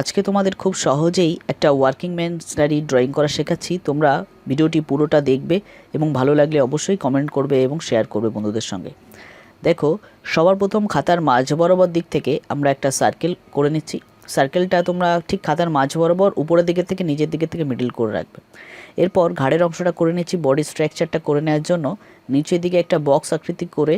আজকে তোমাদের খুব সহজেই একটা ওয়ার্কিং ম্যান সিনারি ড্রয়িং করা শেখাচ্ছি। তোমরা ভিডিওটি পুরোটা দেখবে এবং ভালো লাগলে অবশ্যই কমেন্ট করবে এবং শেয়ার করবে বন্ধুদের সঙ্গে। দেখো, সবার প্রথম খাতার মাঝ বরাবর দিক থেকে আমরা একটা সার্কেল করে নিচ্ছি। সার্কেলটা তোমরা ঠিক খাতার মাঝ বরাবর উপরের দিকের থেকে নিচের দিকের থেকে মিডল করে রাখবে। এরপর ঘাড়ের অংশটা করে নিচ্ছি বডি স্ট্রাকচারটা করে নেওয়ার জন্য। নিচের দিকে একটা বক্স আকৃতি করে,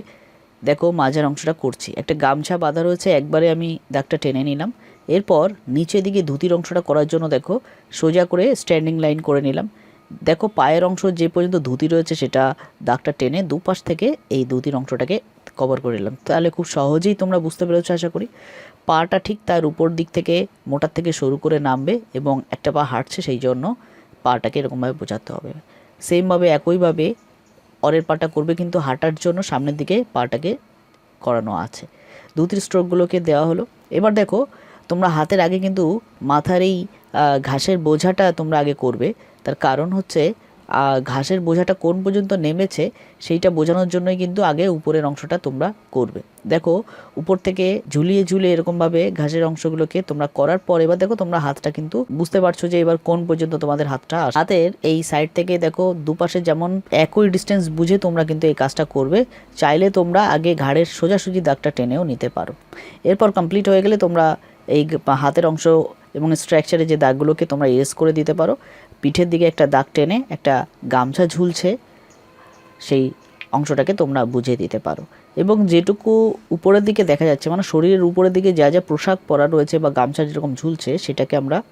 দেখো মাঝের অংশটা করছি। একটা গামছা বাঁধা রয়েছে, একবারে আমি দাগটা টেনে নিলাম। এরপর নিচের দিকে ধুতির অংশটা করার জন্য দেখো, সোজা করে স্ট্যান্ডিং লাইন করে নিলাম। দেখো পায়ের অংশ যে পর্যন্ত ধুতি রয়েছে সেটা দাগটা টেনে দুপাশ থেকে এই ধুতির অংশটাকে কভার করে নিলাম। তাহলে খুব সহজেই তোমরা বুঝতে পেরেছ আশা করি। পাটা ঠিক তার উপর দিক থেকে মোটার থেকে শুরু করে নামবে এবং একটা পা হাঁটছে সেই জন্য পাটাকে এরকমভাবে বোঝাতে হবে। সেমভাবে একইভাবে অরের পাটা করবে কিন্তু হাঁটার জন্য সামনের দিকে পাটাকে করানো আছে। দুতির স্ট্রোকগুলোকে দেওয়া হলো। এবার দেখো তোমরা হাতের আগে কিন্তু মাথার এই ঘাসের বোঝাটা তোমরা আগে করবে তার কারণ হচ্ছে ঘাসের বোঝাটা কোন পর্যন্ত নেমেছে, সেইটা বোঝানোর জন্যই কিন্তু আগে উপরের অংশটা তোমরা করবে দেখো, উপর থেকে ঝুলিয়ে ঝুলিয়ে এরকমভাবে ঘাসের অংশগুলোকে তোমরা করার পর এবার দেখো তোমরা হাতটা কিন্তু বুঝতে পারছ যে এবার কোন পর্যন্ত তোমাদের হাতটা। হাতের এই সাইড থেকে দেখো দুপাশে যেমন একই ডিস্টেন্স বুঝে তোমরা কিন্তু এই কাজটা করবে, চাইলে তোমরা আগে ঘাড়ের সোজাসুজি দাগটা টেনেও নিতে পারো এরপর কমপ্লিট হয়ে গেলে তোমরা এই হাতের অংশ এবং স্ট্রাকচারে যে দাগগুলোকে তোমরা এরেস করে দিতে পারো, পিঠের দিকে একটা দাগ টেনে একটা গামছা ঝুলছে, সেই অংশটাকে তোমরা বুঝিয়ে দিতে পারো। এবং যেটুকু উপরের দিকে দেখা যাচ্ছে মানে শরীরের উপরের দিকে যা যা পোশাক পরা রয়েছে বা গামছা যেরকম ঝুলছে, সেটাকে আমরা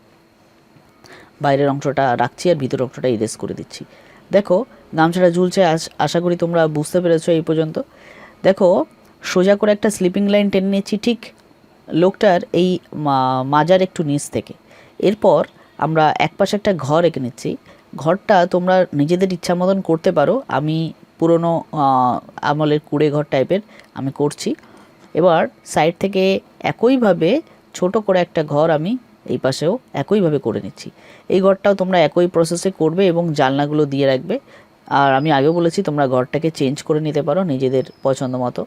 বাইরের অংশটা রাখছি আর ভিতরের অংশটা ইরেজ করে দিচ্ছি। দেখো, গামছাটা ঝুলছে আশ- করি তোমরা বুঝতে পেরেছ এই পর্যন্ত। দেখো, সোজা করে একটা স্লিপিং লাইন টেনে নিচ্ছি, ঠিক লোকটার এই মাজার একটু নিচ থেকে। এরপর আমরা এক পাশে একটা ঘর এঁকে নিচ্ছি। ঘরটা তোমরা নিজেদের ইচ্ছা মতন করতে পারো। আমি পুরনো আমলের কুড়ে ঘর টাইপের আমি করছি। এবার সাইড থেকে একইভাবে ছোট করে একটা ঘর আমি এই পাশেও একইভাবে করে নিচ্ছি। এই ঘরটাও তোমরা একই প্রসেসে করবে এবং জানলাগুলো দিয়ে রাখবে। আর আমি আগেও বলেছি, তোমরা ঘরটাকে চেঞ্জ করে নিতে পারো নিজেদের পছন্দ মতো।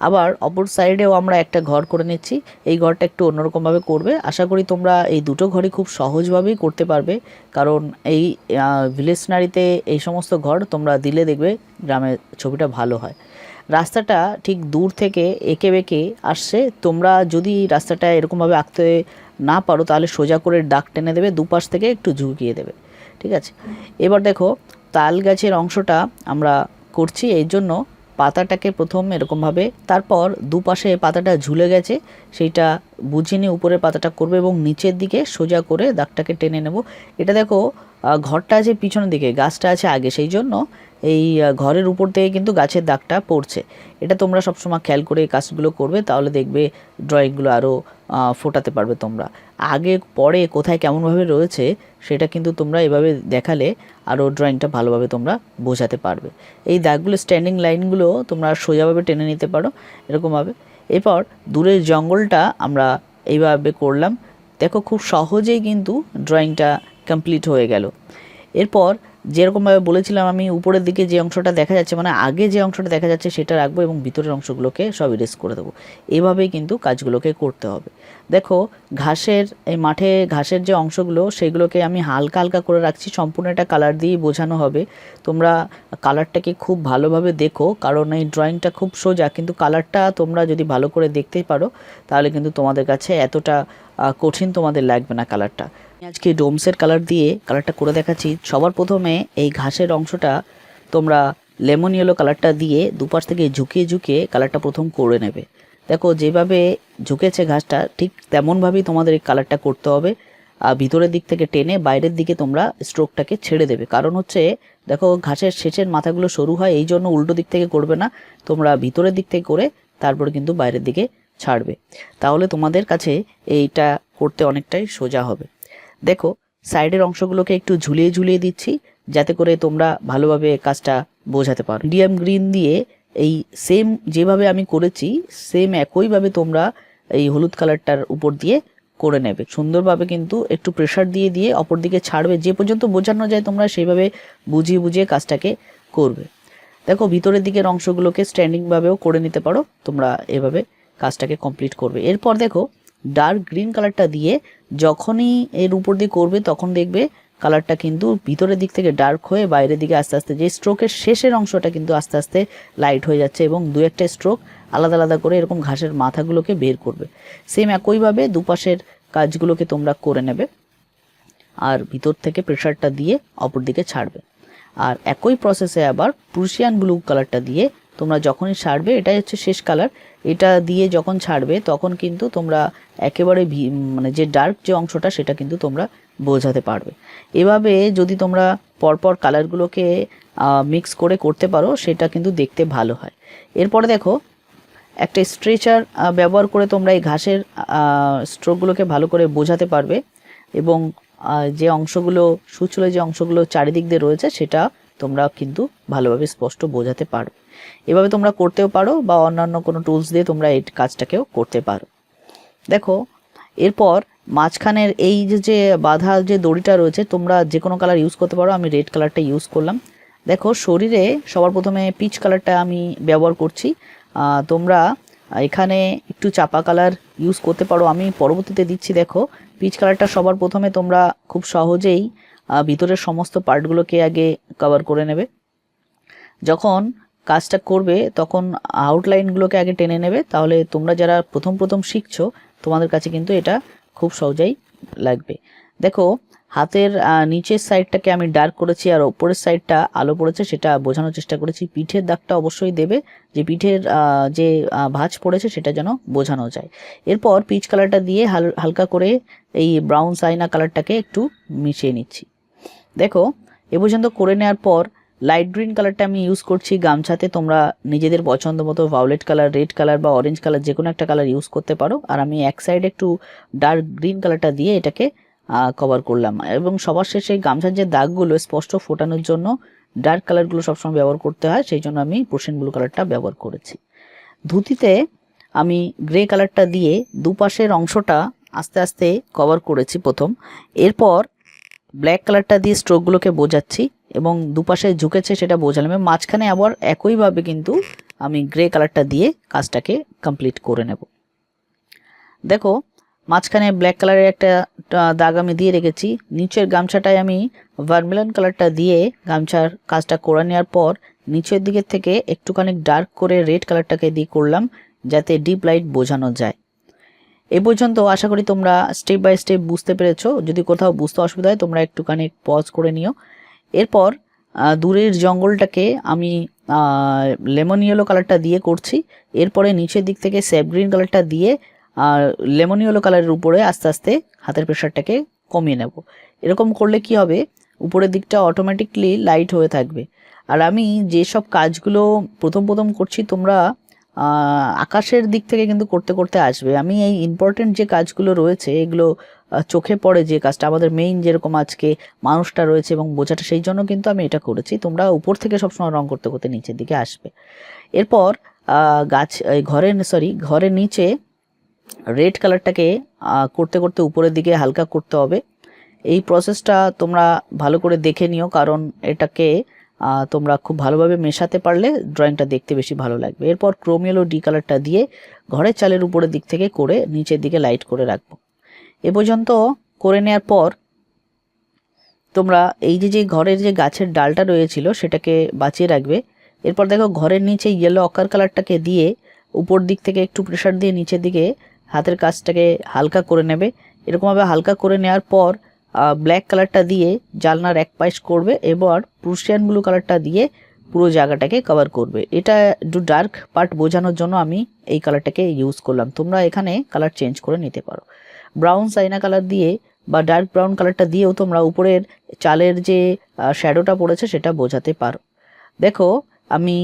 আবার অপর সাইডেও আমরা একটা ঘর করে নিচ্ছি। এই ঘরটা একটু অন্যরকমভাবে করবে। আশা করি তোমরা এই দুটো ঘরই খুব সহজভাবেই করতে পারবে। কারণ এই ভিলেজ নারীতে এই সমস্ত ঘর তোমরা দিলে দেখবে গ্রামের ছবিটা ভালো হয়। রাস্তাটা ঠিক দূর থেকে এঁকে বেঁকে আসছে। তোমরা যদি রাস্তাটা এরকমভাবে আঁকতে না পারো, তাহলে সোজা করে দাগ টেনে দেবে, দুপাশ থেকে একটু ঝুঁকিয়ে দেবে। ঠিক আছে? এবার দেখো, তাল গাছের অংশটা আমরা করছি। এই জন্য পাতাটাকে প্রথম এরকমভাবে তারপর দুপাশে পাতাটা ঝুলে গেছে, সেইটা বুঝে নিয়ে উপরে পাতাটা করবে এবং নিচের দিকে সোজা করে দাগটাকে টেনে নেব। এটা দেখো ঘরটা আছে পিছনের দিকে, গাছটা আছে আগে, সেই জন্য এই ঘরের উপর থেকে কিন্তু গাছের দাগটা পড়ছে। এটা তোমরা সবসময় খেয়াল করে এই কাজগুলো করবে, তাহলে দেখবে ড্রয়িংগুলো আরও ফোটাতে পারবে তোমরা। আগে, পরে কোথায় কেমনভাবে রয়েছে সেটা কিন্তু তোমরা এভাবে দেখালে আরও ড্রয়িংটা ভালোভাবে তোমরা বোঝাতে পারবে। এই দাগগুলো স্ট্যান্ডিং লাইনগুলো তোমরা সোজাভাবে টেনে নিতে পারো, এরকমভাবে। এরপর দূরের জঙ্গলটা আমরা এইভাবে করলাম। দেখো, খুব সহজেই কিন্তু ড্রয়িংটা কমপ্লিট হয়ে গেল। এরপর যেরকমভাবে বলেছিলাম আমি, উপরের দিকে যে অংশটা দেখা যাচ্ছে মানে আগে যে অংশটা দেখা যাচ্ছে সেটা রাখব এবং ভিতরের অংশগুলোকে সব ইরেজ করে দেবো। এভাবেই কিন্তু কাজগুলোকে করতে হবে। দেখো, ঘাসের, এই মাঠে ঘাসের যে অংশগুলো, সেগুলোকে আমি হালকা হালকা করে রাখছি। সম্পূর্ণ একটা কালার দিয়েই বোঝানো হবে। তোমরা কালারটাকে খুব ভালোভাবে দেখো, কারণ এই ড্রয়িংটা খুব সোজা, কিন্তু কালারটা তোমরা যদি ভালো করে দেখতেই পারো, তাহলে কিন্তু তোমাদের কাছে এতটা কঠিন তোমাদের লাগবে না কালারটা আজকে ডোমসের কালার দিয়ে কালারটা করে দেখাচ্ছি। সবার প্রথমে এই ঘাসের অংশটা তোমরা লেমন ইয়েলো কালারটা দিয়ে দুপাশ থেকে ঝুঁকিয়ে ঝুঁকিয়ে কালারটা প্রথম করে নেবে। দেখো, যেভাবে ঝুঁকেছে ঘাসটা, ঠিক তেমনভাবেই তোমাদের এই কালারটা করতে হবে। আর ভিতরের দিক থেকে টেনে বাইরের দিকে তোমরা স্ট্রোকটাকে ছেড়ে দেবে। কারণ হচ্ছে, দেখো, ঘাসের শেষের মাথাগুলো সরু হয় এই জন্য উল্টো দিক থেকে করবে না। তোমরা ভিতরের দিক থেকে করে তারপরে কিন্তু বাইরের দিকে ছাড়বে। তাহলে তোমাদের কাছে এইটা করতে অনেকটাই সোজা হবে। দেখো, সাইডের অংশগুলোকে একটু ঝুলিয়ে ঝুলিয়ে দিচ্ছি, যাতে করে তোমরা ভালোভাবে কাজটা বোঝাতে পারো। মিডিয়াম গ্রিন দিয়ে এই সেম যেভাবে আমি করেছি, সেম একইভাবে তোমরা এই হলুদ কালারটার উপর দিয়ে করে নেবে। সুন্দরভাবে কিন্তু একটু প্রেশার দিয়ে দিয়ে অপর দিকে ছাড়বে। যে পর্যন্ত বোঝানো যায় তোমরা সেইভাবে বুঝিয়ে বুঝিয়ে কাজটাকে করবে। দেখো, ভিতরের দিকের অংশগুলোকে স্ট্যান্ডিংভাবেও করে নিতে পারো। তোমরা এভাবে কাজটাকে কমপ্লিট করবে। এরপর দেখো ডার্ক গ্রিন কালারটা দিয়ে যখনই এর উপর দিয়ে করবে, তখন দেখবে কালারটা কিন্তু ভিতরের দিক থেকে ডার্ক হয়ে বাইরের দিকে আস্তে আস্তে যে স্ট্রোকের শেষের অংশটা কিন্তু আস্তে আস্তে লাইট হয়ে যাচ্ছে এবং দু একটা স্ট্রোক আলাদা আলাদা করে এরকম ঘাসের মাথাগুলোকে বের করবে। সেম একইভাবে দুপাশের কাজগুলোকে তোমরা করে নেবে আর ভিতর থেকে প্রেশারটা দিয়ে অপর দিকে ছাড়বে। আর একই প্রসেসে আবার প্রুশিয়ান ব্লু কালারটা দিয়ে তোমরা যখনই ছাড়বে, এটাই হচ্ছে শেষ কালার এটা দিয়ে যখন ছাড়বে, তখন কিন্তু তোমরা একেবারে মানে যে ডার্ক যে অংশটা, সেটা কিন্তু তোমরা বোঝাতে পারবে। এভাবে যদি তোমরা পরপর কালারগুলোকে মিক্স করে করতে পারো, সেটা কিন্তু দেখতে ভালো হয়। এরপরে দেখো, একটা স্ট্রেচার ব্যবহার করে তোমরা এই ঘাসের স্ট্রোকগুলোকে ভালো করে বোঝাতে পারবে এবং যে অংশগুলো, সুচলে যে অংশগুলো চারিদিক দিয়ে রয়েছে, সেটা তোমরা কিন্তু ভালোভাবে স্পষ্ট বোঝাতে পারো এভাবে তোমরা করতেও পারো বা অন্যান্য কোনো টুলস দিয়ে তোমরা এই কাজটাকেও করতে পারো। দেখো, এরপর মাঝখানের এই যে যে বাঁধা যে দড়িটা রয়েছে, তোমরা যে কোনো কালার ইউজ করতে পারো। আমি রেড কালারটা ইউজ করলাম। দেখো, শরীরে সবার প্রথমে পিচ কালারটা আমি ব্যবহার করছি। তোমরা এখানে একটু চাপা কালার ইউজ করতে পারো। আমি পরবর্তীতে দিচ্ছি, দেখো পিচ কালারটা সবার প্রথমে তোমরা খুব সহজেই ভিতরের সমস্ত পার্টগুলোকে আগে কভার করে নেবে। যখন কাজটা করবে, তখন আউটলাইনগুলোকে আগে টেনে নেবে। তাহলে তোমরা যারা প্রথম প্রথম শিখছো, তোমাদের কাছে কিন্তু এটা খুব সহজেই লাগবে। দেখো, হাতের নিচের সাইডটাকে আমি ডার্ক করেছি আর ওপরের সাইডটা আলো পড়েছে, সেটা বোঝানোর চেষ্টা করেছি। পিঠের দাগটা অবশ্যই দেবে, যে পিঠের যে ভাঁজ পড়েছে, সেটা যেন বোঝানো যায়। এরপর পিচ কালারটা দিয়ে হাল, হালকা করে এই ব্রাউন সাইনা কালারটাকে একটু মিশিয়ে নিচ্ছি। দেখো, এ পর্যন্ত করে নেওয়ার পর লাইট গ্রিন কালারটা আমি ইউজ করছি গামছাতে। তোমরা নিজেদের পছন্দ মতো ভায়োলেট কালার রেড কালার বা অরেঞ্জ কালার যে কোনো একটা কালার ইউজ করতে পারো। আর আমি এক সাইডে একটু ডার্ক গ্রিন কালারটা দিয়ে এটাকে কভার করলাম। এবং সবার শেষে গামছার যে দাগগুলো স্পষ্ট ফোটানোর জন্য ডার্ক কালারগুলো সবসময় ব্যবহার করতে হয়, সেই জন্য আমি পোর্শন ব্লু কালারটা ব্যবহার করেছি। ধুতিতে আমি গ্রে কালারটা দিয়ে দুপাশের অংশটা আস্তে আস্তে কভার করেছি প্রথম। এরপর ব্ল্যাক কালারটা দিয়ে স্ট্রোকগুলোকে বোঝাচ্ছি। এবং দুপাশে ঝুঁকেছে সেটা বোঝালাম মাঝখানে আবার একইভাবে কিন্তু আমি গ্রে কালারটা দিয়ে কাজটাকে কমপ্লিট করে নেব। দেখো, মাঝখানে ব্ল্যাক কালারের একটা দাগ আমি দিয়ে রেখেছি। নিচের গামছাটায় আমি ভার্মিলন কালারটা দিয়ে গামছার কাজটা করে নেওয়ার পর নিচের দিকের থেকে একটুখানি ডার্ক করে রেড কালারটাকে দিয়ে করলাম যাতে ডিপ লাইট বোঝানো যায়। এ পর্যন্ত আশা করি তোমরা স্টেপ বাই স্টেপ বুঝতে পেরেছ। যদি কোথাও বুঝতে অসুবিধা হয় তোমরা একটুখানি পজ করে নিও। এরপর দূরের জঙ্গলটাকে আমি লেমন ইয়েলো কালারটা দিয়ে করছি। এরপরে নিচের দিক থেকে স্যাপ গ্রিন কালারটা দিয়ে আর লেমন ইয়েলো কালারের উপরে আস্তে আস্তে হাতের প্রেশারটাকে কমিয়ে নেব। এরকম করলে কি হবে? উপরের দিকটা অটোমেটিকলি লাইট হয়ে থাকবে। আর আমি যেসব কাজগুলো প্রথম প্রথম করছি, তোমরা আকাশের দিক থেকে কিন্তু করতে করতে আসবে। আমি এই ইম্পর্টেন্ট যে কাজগুলো রয়েছে, এগুলো চোখে পড়ে যে কাজটা, আমাদের মেইন যেরকম আজকে মানুষটা রয়েছে এবং বোঝাটা, সেই জন্য কিন্তু আমি এটা করেছি। তোমরা উপর থেকে সবসময় রং করতে করতে নিচের দিকে আসবে। এরপর গাছ ঘরের সরি ঘরের নিচে রেড কালারটাকে করতে করতে উপরের দিকে হালকা করতে হবে। এই প্রসেসটা তোমরা ভালো করে দেখে নিও, কারণ এটাকে তোমরা খুব ভালোভাবে মেশাতে পারলে ড্রয়িংটা দেখতে বেশি ভালো লাগবে। এরপর ক্রোমিয়েলো ডি কালারটা দিয়ে ঘরের চালের উপরের দিক থেকে করে নিচের দিকে লাইট করে রাখব। এ পর্যন্ত করে নেওয়ার পর তোমরা এই যে যে ঘরের যে গাছের ডালটা রয়েছিল সেটাকে বাঁচিয়ে রাখবে। এরপর দেখো ঘরের নিচে ইয়েলো অকার কালারটাকে দিয়ে উপর দিক থেকে একটু প্রেশার দিয়ে নিচের দিকে হাতের কাজটাকে হালকা করে নেবে। এরকমভাবে হালকা করে নেওয়ার পর ব্ল্যাক কালারটা দিয়ে জালনার এক পাশ করবে এবার প্রুশিয়ান ব্লু কালারটা দিয়ে পুরো জায়গাটাকে কভার করবে। এটা একটু ডার্ক পার্ট বোঝানোর জন্য আমি এই কালারটাকে ইউজ করলাম। তোমরা এখানে কালার চেঞ্জ করে নিতে পারো। ব্রাউন সাইনা কালার দিয়ে বা ডার্ক ব্রাউন কালারটা দিয়েও তোমরা উপরের চালের যে শ্যাডোটা পড়েছে সেটা বোঝাতে পারো। দেখো, আমি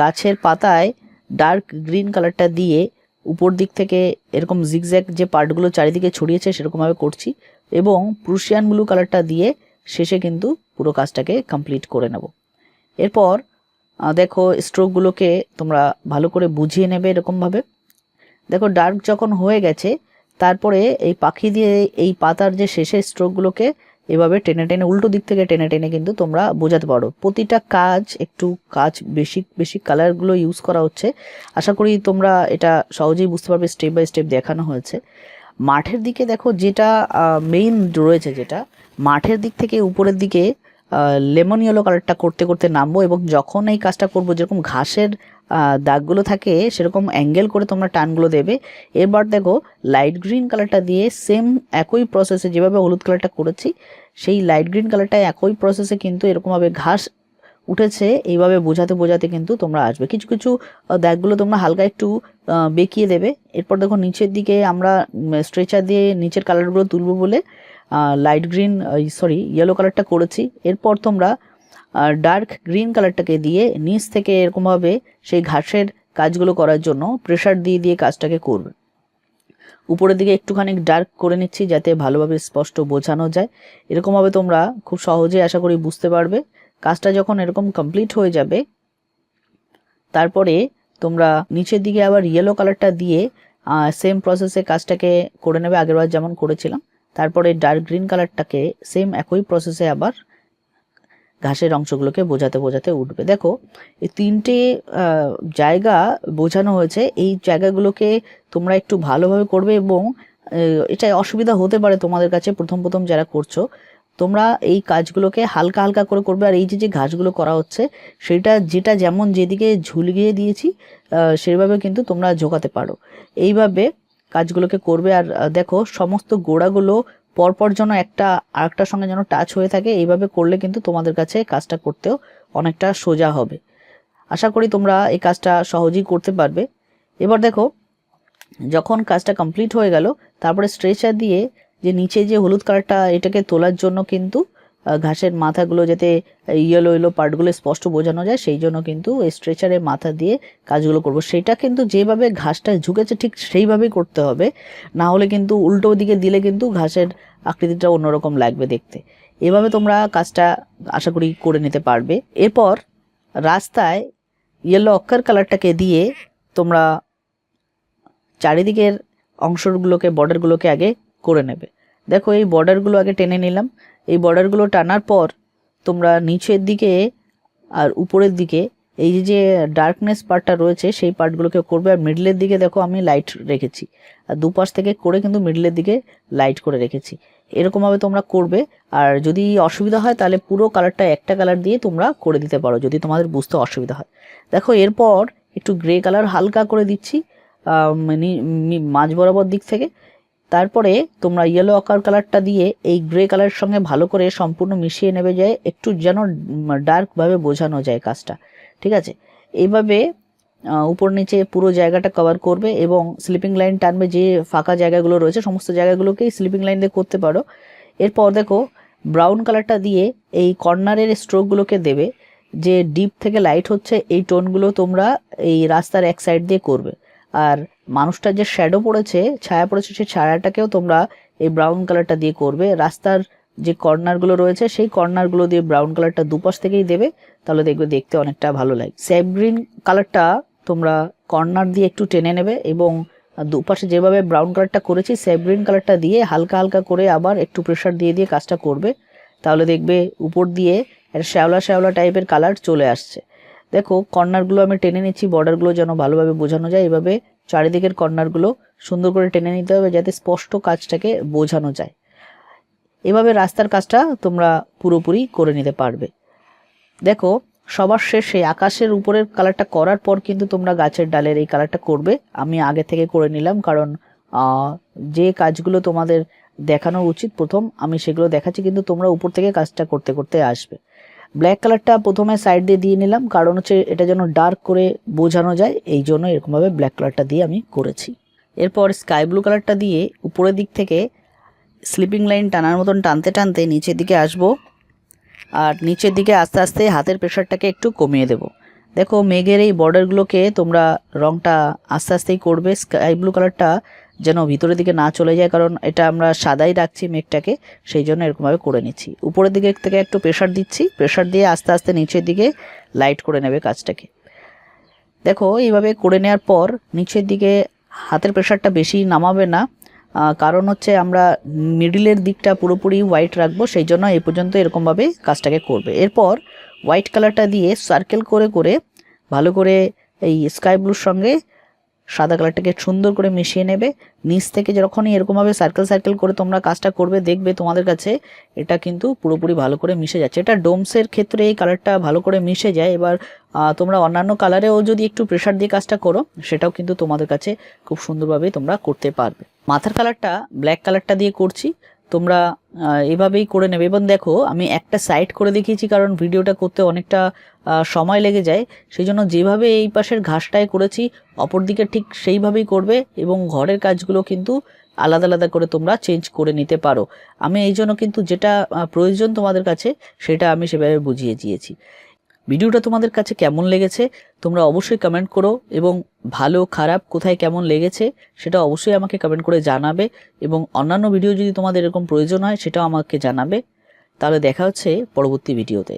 গাছের পাতায় ডার্ক গ্রিন কালারটা দিয়ে উপর দিক থেকে এরকম জিগজ্যাগ যে পার্টগুলো চারিদিকে ছড়িয়েছে সেরকমভাবে করছি এবং প্রুশিয়ান ব্লু কালারটা দিয়ে শেষে কিন্তু পুরো কাজটাকে কমপ্লিট করে নেব। এরপর দেখো স্ট্রোকগুলোকে তোমরা ভালো করে বুঝিয়ে নেবে এরকমভাবে দেখো ডার্ক যখন হয়ে গেছে তারপরে এই পাখি দিয়ে এই পাতার যে শেষের স্ট্রোকগুলোকে এভাবে টেনে টেনে, উল্টো দিক থেকে টেনে টেনে কিন্তু তোমরা বোঝাতে পারো। প্রতিটা কাজ, একটু কাজ, বেশি বেশি কালারগুলো ইউজ করা হচ্ছে। আশা করি তোমরা এটা সহজেই বুঝতে পারবে স্টেপ বাই স্টেপ দেখানো হয়েছে। মাঠের দিকে দেখো যেটা মেইন রয়েছে যেটা, মাঠের দিক থেকে উপরের দিকে লেমন ইয়েলো কালারটা করতে করতে নামবো এবং যখন এই কাজটা করব, যেরকম ঘাসের দাগগুলো থাকে, সেরকম অ্যাঙ্গেল করে তোমরা টানগুলো দেবে। এবার দেখো লাইট গ্রিন কালারটা দিয়ে সেম একই প্রসেসে যেভাবে হলুদ কালারটা করেছি, সেই লাইট গ্রিন কালারটা একই প্রসেসে কিন্তু এরকমভাবে ঘাস উঠেছে, এইভাবে বোঝাতে বোঝাতে কিন্তু তোমরা আসবে। কিছু কিছু দাগগুলো তোমরা হালকা একটু বেঁকিয়ে দেবে। এরপর দেখো, নিচের দিকে আমরা স্ট্রেচার দিয়ে নিচের কালারগুলো তুলবো বলে লাইট গ্রিন সরি ইয়েলো কালারটা করেছি। এরপর তোমরা ডার্ক গ্রিন কালারটাকে দিয়ে নিচ থেকে এরকমভাবে সেই ঘাসের কাজগুলো করার জন্য প্রেশার দিয়ে দিয়ে কাজটাকে করবে। উপরের দিকে একটুখানি ডার্ক করে নিচ্ছি যাতে ভালোভাবে স্পষ্ট বোঝানো যায়। এরকমভাবে তোমরা খুব সহজে আশা করি বুঝতে পারবে। কাজটা যখন এরকম কমপ্লিট হয়ে যাবে, তারপরে তোমরা নিচের দিকে আবার ইয়েলো কালারটা দিয়ে সেম প্রসেসে কাজটাকে করে নেবে আগেরবার যেমন করেছিলাম। তারপরে ডার্ক গ্রিন কালারটাকে সেম একই প্রসেসে আবার ঘাসের অংশগুলোকে বোঝাতে বোঝাতে উঠবে। দেখো, এই তিনটে জায়গা বোঝানো হয়েছে। এই জায়গাগুলোকে তোমরা একটু ভালোভাবে করবে এবং এটা অসুবিধা হতে পারে তোমাদের কাছে প্রথম প্রথম যারা করছ। তোমরা এই কাজগুলোকে হালকা হালকা করে করবে। আর এই যে যে ঘাসগুলো করা হচ্ছে, সেটা যেটা যেমন যেদিকে ঝুলিয়ে দিয়েছি সেভাবে কিন্তু তোমরা ঝোকাতে পারো। এইভাবে কাজগুলোকে করবে। আর দেখো, সমস্ত গোড়াগুলো পরপর যেন একটা, আরেকটার সঙ্গে যেন টাচ হয়ে থাকে, এইভাবে করলে কিন্তু তোমাদের কাছে কাজটা করতেও অনেকটা সোজা হবে। আশা করি তোমরা এই কাজটা সহজেই করতে পারবে। এবার দেখো, যখন কাজটা কমপ্লিট হয়ে গেল, তারপরে স্ট্রেচার দিয়ে যে নিচে যে হলুদ কালারটা এটাকে তোলার জন্য কিন্তু ঘাসের মাথাগুলো যাতে ইয়েলো ইয়েলো পার্টগুলো স্পষ্ট বোঝানো যায়, সেই জন্য কিন্তু এই স্ট্রেচারের মাথা দিয়ে কাজগুলো করব। সেটা কিন্তু যেভাবে ঘাসটা ঝুঁকেছে ঠিক সেইভাবেই করতে হবে। না হলে কিন্তু উল্টো দিকে দিলে কিন্তু ঘাসের আকৃতিটা অন্যরকম লাগবে দেখতে। এভাবে তোমরা কাজটা আশা করি করে নিতে পারবে। এরপর রাস্তায় ইয়েলো অক্কার কালারটাকে দিয়ে তোমরা চারিদিকের অংশগুলোকে বর্ডারগুলোকে আগে করে নেবে। দেখো এই বর্ডারগুলো আগে টেনে নিলাম। এই বর্ডারগুলো টানার পর তোমরা নিচের দিকে আর উপরের দিকে এই যে ডার্কনেস পার্টটা রয়েছে সেই পার্টগুলোকে করবে। আর মিডলের দিকে দেখো আমি লাইট রেখেছি। আর দুপাশ থেকে করে কিন্তু মিডলের দিকে লাইট করে রেখেছি। এরকমভাবে তোমরা করবে। আর যদি অসুবিধা হয় তাহলে পুরো কালারটা একটা কালার দিয়ে তোমরা করে দিতে পারো যদি তোমাদের বুঝতে অসুবিধা হয়। দেখো এরপর একটু গ্রে কালার হালকা করে দিচ্ছি আহ, নি- মি- মাঝ বরাবর দিক থেকে। তারপরে তোমরা ইয়েলো আকার কালারটা দিয়ে এই গ্রে কালারের সঙ্গে ভালো করে সম্পূর্ণ মিশিয়ে নেবে যায় একটু যেন ডার্কভাবে বোঝানো যায় কাজটা, ঠিক আছে? এইভাবে উপর নিচে পুরো জায়গাটা কভার করবে এবং স্লিপিং লাইন টানবে যে ফাঁকা জায়গাগুলো রয়েছে, সমস্ত জায়গাগুলোকেই স্লিপিং লাইন দিয়ে করতে পারো। এরপর দেখো ব্রাউন কালারটা দিয়ে এই কর্নারের স্ট্রোকগুলোকে দেবে, যে ডিপ থেকে লাইট হচ্ছে, এই টোনগুলো তোমরা এই রাস্তার এক সাইড দিয়ে করবে। আর মানুষটার যে শ্যাডো পড়েছে, ছায়া পড়েছে, সেই ছায়াটাকেও তোমরা এই ব্রাউন কালারটা দিয়ে করবে। রাস্তার যে কর্নারগুলো রয়েছে, সেই কর্নারগুলো দিয়ে ব্রাউন কালারটা দুপাশ থেকেই দেবে। তাহলে দেখবে দেখতে অনেকটা ভালো লাগে। স্যাপ গ্রিন কালারটা তোমরা কর্নার দিয়ে একটু টেনে নেবে এবং দুপাশে যেভাবে ব্রাউন কালারটা করেছি স্যাপ গ্রিন কালারটা দিয়ে হালকা হালকা করে আবার একটু প্রেশার দিয়ে দিয়ে কাজটা করবে। তাহলে দেখবে উপর দিয়ে একটা শ্যাওলা শ্যাওলা টাইপের কালার চলে আসছে। দেখো কর্নারগুলো আমি টেনে নিচ্ছি বর্ডারগুলো যেন ভালোভাবে বোঝানো যায়। এভাবে চারিদিকের কর্নারগুলো সুন্দর করে টেনে নিতে হবে যাতে স্পষ্ট কাজটাকে বোঝানো যায়। এভাবে রাস্তার কাজটা তোমরা পুরোপুরি করে নিতে পারবে। দেখো, সবার শেষে আকাশের উপরের কালারটা করার পর কিন্তু তোমরা গাছের ডালের এই কালারটা করবে। আমি আগে থেকে করে নিলাম কারণ যে কাজগুলো তোমাদের দেখানো উচিত প্রথম, আমি সেগুলো দেখাচ্ছি কিন্তু তোমরা উপর থেকে কাজটা করতে করতে আসবে। ব্ল্যাক কালারটা প্রথমে সাইড দিয়ে দিয়ে নিলাম। কারণ হচ্ছে এটা যেন ডার্ক করে বোঝানো যায়, এই জন্য এরকমভাবে ব্ল্যাক কালারটা দিয়ে আমি করেছি। এরপর স্কাই ব্লু কালারটা দিয়ে উপরের দিক থেকে স্লিপিং লাইন টানার মতন টানতে টানতে নিচের দিকে আসব। আর নিচের দিকে আস্তে আস্তে হাতের প্রেশারটাকে একটু কমিয়ে দেব। দেখো, মেঘের এই বর্ডারগুলোকে তোমরা রংটা আস্তে আস্তেই করবে। স্কাই ব্লু কালারটা যেন ভিতরের দিকে না চলে যায়, কারণ এটা আমরা সাদাই রাখছি মেঘটাকে, সেই জন্য এরকমভাবে করে নিচ্ছি। উপরের দিকে থেকে একটু প্রেশার দিচ্ছি প্রেশার দিয়ে আস্তে আস্তে নিচের দিকে লাইট করে নেবে কাজটাকে। দেখো, এইভাবে করে নেওয়ার পর নিচের দিকে হাতের প্রেশারটা বেশি নামাবে না কারণ হচ্ছে আমরা মিডিলের দিকটা পুরোপুরি হোয়াইট রাখব, সেই জন্য এই পর্যন্ত এরকমভাবে কাজটাকে করবে। এরপর হোয়াইট কালারটা দিয়ে সার্কেল করে করে ভালো করে এই স্কাই ব্লুর সঙ্গে সাদা কালারটাকে সুন্দর করে মিশিয়ে নেবে। নিচ থেকে যখনই এরকমভাবে সার্কেল সার্কেল করে তোমরা কাজটা করবে, দেখবে তোমাদের কাছে এটা কিন্তু পুরোপুরি ভালো করে মিশে যাচ্ছে। এটা ডোমসের ক্ষেত্রে এই কালারটা ভালো করে মিশে যায়। এবার তোমরা অন্যান্য কালারেও যদি একটু প্রেশার দিয়ে কাজটা করো, সেটাও কিন্তু তোমাদের কাছে খুব সুন্দরভাবে তোমরা করতে পারবে। মাথার কালারটা ব্ল্যাক কালারটা দিয়ে করছি। তোমরা এভাবেই করে নেবে। এবং দেখো, আমি একটা সাইড করে দেখিয়েছি, কারণ ভিডিওটা করতে অনেকটা সময় লেগে যায়। সেই জন্য যেভাবে এই পাশের ঘাসটায় করেছি অপর দিকে ঠিক সেইভাবেই করবে এবং ঘরের কাজগুলো কিন্তু আলাদা আলাদা করে তোমরা চেঞ্জ করে নিতে পারো। আমি এই জন্য কিন্তু যেটা প্রয়োজন তোমাদের কাছে, সেটা আমি সেভাবে বুঝিয়ে দিয়েছি। ভিডিওটা তোমাদের কাছে কেমন লেগেছে, তোমরা অবশ্যই কমেন্ট করো, এবং ভালো, খারাপ কোথায় কেমন লেগেছে, সেটা অবশ্যই আমাকে কমেন্ট করে জানাবে, এবং অন্যান্য ভিডিও যদি তোমাদের এরকম প্রয়োজন হয়, সেটাও আমাকে জানাবে। তাহলে দেখা হচ্ছে পরবর্তী ভিডিওতে